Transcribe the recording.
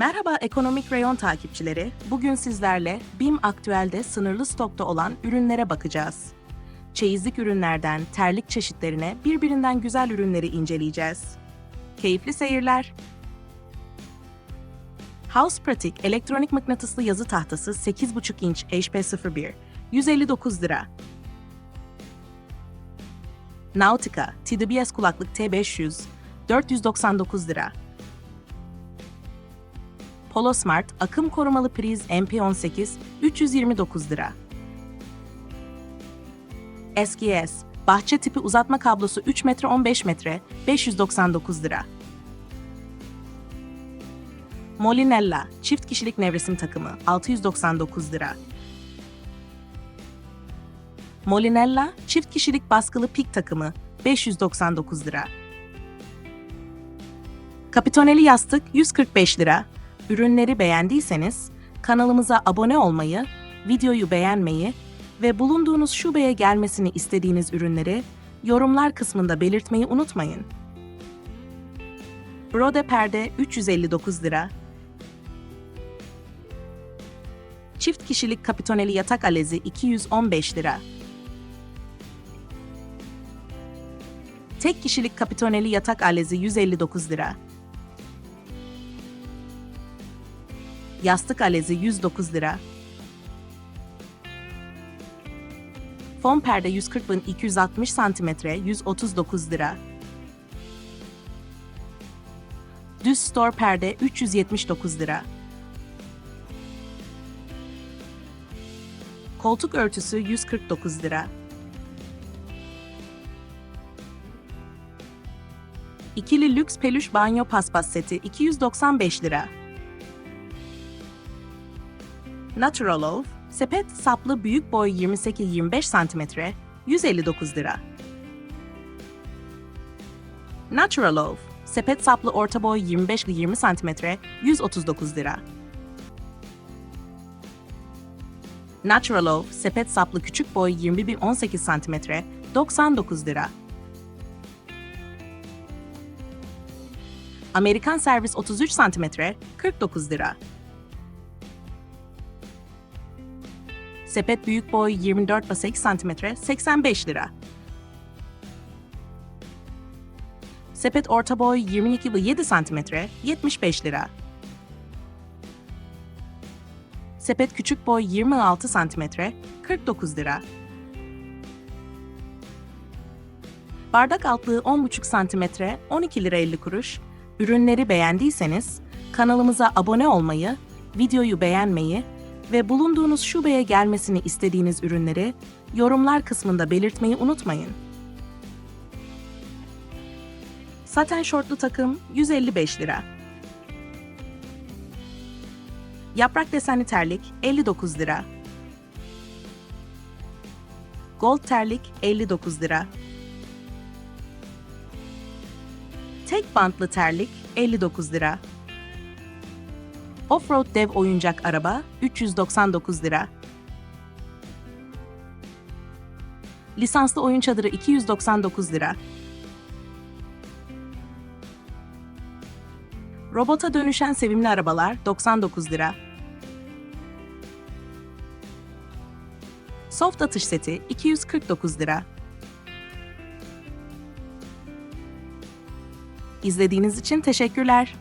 Merhaba ekonomik reyon takipçileri. Bugün sizlerle BİM Aktüel'de sınırlı stokta olan ürünlere bakacağız. Çeyizlik ürünlerden terlik çeşitlerine birbirinden güzel ürünleri inceleyeceğiz. Keyifli seyirler. House Pratik elektronik mıknatıslı yazı tahtası 8,5 inç HP01 159 lira. Nautica TWS kulaklık T500 499 lira. Polo Smart akım korumalı priz MP18 329 lira. SGS bahçe tipi uzatma kablosu 3 metre 15 metre 599 lira. Molinella çift kişilik nevresim takımı 699 lira. Molinella çift kişilik baskılı pik takımı 599 lira. Kapitoneli yastık 145 lira. Ürünleri beğendiyseniz kanalımıza abone olmayı, videoyu beğenmeyi ve bulunduğunuz şubeye gelmesini istediğiniz ürünleri yorumlar kısmında belirtmeyi unutmayın. Brode perde 359 lira. Çift kişilik kapitoneli yatak alezi 215 lira. Tek kişilik kapitoneli yatak alezi 159 lira. Yastık alezi 109 lira. Fon perde 140 bin 260 santimetre 139 lira. Düz store perde 379 lira. Koltuk örtüsü 149 lira. İkili lüks peluş banyo paspas seti 295 lira. Natural Love, sepet saplı büyük boy 28-25 cm, 159 lira. Natural Love, sepet saplı orta boy 25-20 cm, 139 lira. Natural Love, sepet saplı küçük boy 20-18 cm, 99 lira. Amerikan servis 33 cm, 49 lira. Sepet büyük boy 24-8 cm 85 lira. Sepet orta boy 22-7 cm 75 lira. Sepet küçük boy 26 cm 49 lira. Bardak altlığı 10,5 cm 12 lira 50 kuruş. Ürünleri beğendiyseniz kanalımıza abone olmayı, videoyu beğenmeyi ve bulunduğunuz şubeye gelmesini istediğiniz ürünleri yorumlar kısmında belirtmeyi unutmayın. Saten şortlu takım 155 lira. Yaprak desenli terlik 59 lira. Gold terlik 59 lira. Tek bantlı terlik 59 lira. Offroad dev oyuncak araba 399 lira. Lisanslı oyun çadırı 299 lira. Robota dönüşen sevimli arabalar 99 lira. Soft atış seti 249 lira. İzlediğiniz için teşekkürler.